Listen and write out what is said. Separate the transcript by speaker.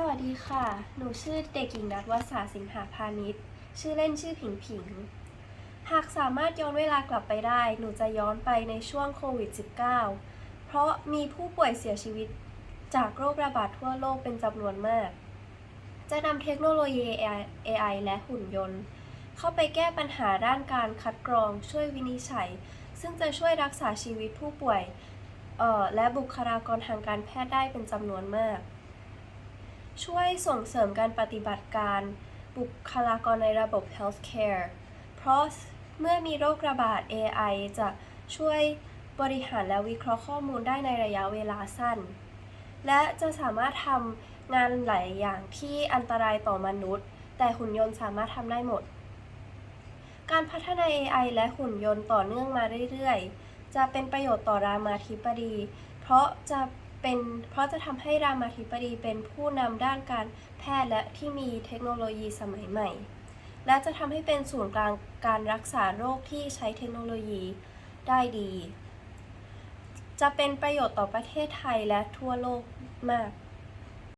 Speaker 1: สวัสดีค่ะ หนูชื่อเด็กหญิงนัทวสาสิงหาพาณิชย์ ชื่อเล่นชื่อผิงผิง หากสามารถย้อนเวลากลับไปได้ หนูจะย้อนไปในช่วงโควิด -19 เพราะมีผู้ป่วยเสียชีวิตจากโรคระบาดทั่วโลกเป็นจำนวนมาก จะนำเทคโนโลยี AI, และหุ่นยนต์ เข้าไปแก้ปัญหาด้านการคัดกรองช่วยวินิจฉัย ซึ่งจะช่วยรักษาชีวิตผู้ป่วยออและบุคลากรทางการแพทย์ได้เป็นจำนวนมาก ช่วยส่งเสริมการปฏิบัติการบุคลากรในระบบ healthcare เพราะเมื่อมีโรคระบาด AI จะช่วยบริหารและวิเคราะห์ข้อมูลได้ในระยะเวลาสั้น และจะสามารถทำงานหลายอย่างที่อันตรายต่อมนุษย์ แต่หุ่นยนต์สามารถทำได้หมด การพัฒนา AI และหุ่นยนต์ต่อเนื่องมาเรื่อย ๆ จะเป็นประโยชน์ต่อรามาธิบดี เพราะจะ เป็นเพราะจะทำให้รามาธิบดีเป็นผู้นำด้านการแพทย์และที่มีเทคโนโลยีสมัยใหม่ และจะทำให้เป็นศูนย์กลางการรักษาโรคที่ใช้เทคโนโลยีได้ดี จะเป็นประโยชน์ต่อประเทศไทยและทั่วโลกมาก